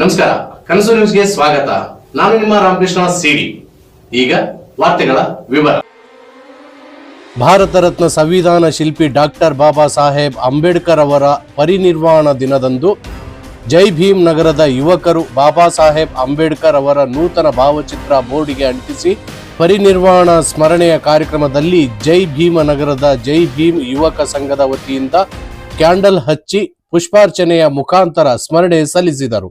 ನಮಸ್ಕಾರ, ಕನಸು ನ್ಯೂಸ್ಗೆ ಸ್ವಾಗತ. ನಾನು ನಿಮ್ಮ ರಾಮಕೃಷ್ಣ ಸಿಡಿ. ಈಗ ವಾರ್ತೆಗಳ ವಿವರ. ಭಾರತ ರತ್ನ ಸಂವಿಧಾನ ಶಿಲ್ಪಿ ಡಾಕ್ಟರ್ ಬಾಬಾ ಸಾಹೇಬ್ ಅಂಬೇಡ್ಕರ್ ಅವರ ಪರಿನಿರ್ವಾಣ ದಿನದಂದು ಜೈ ಭೀಮ್ ನಗರದ ಯುವಕರು ಬಾಬಾ ಸಾಹೇಬ್ ಅಂಬೇಡ್ಕರ್ ಅವರ ನೂತನ ಭಾವಚಿತ್ರ ಬೋರ್ಡಿಗೆ ಅಂಟಿಸಿ ಪರಿನಿರ್ವಾಣ ಸ್ಮರಣೆಯ ಕಾರ್ಯಕ್ರಮದಲ್ಲಿ ಜೈ ಭೀಮ ನಗರದ ಜೈ ಭೀಮ್ ಯುವಕ ಸಂಘದ ವತಿಯಿಂದ ಕ್ಯಾಂಡಲ್ ಹಚ್ಚಿ ಪುಷ್ಪಾರ್ಚನೆಯ ಮುಖಾಂತರ ಸ್ಮರಣೆ ಸಲ್ಲಿಸಿದರು.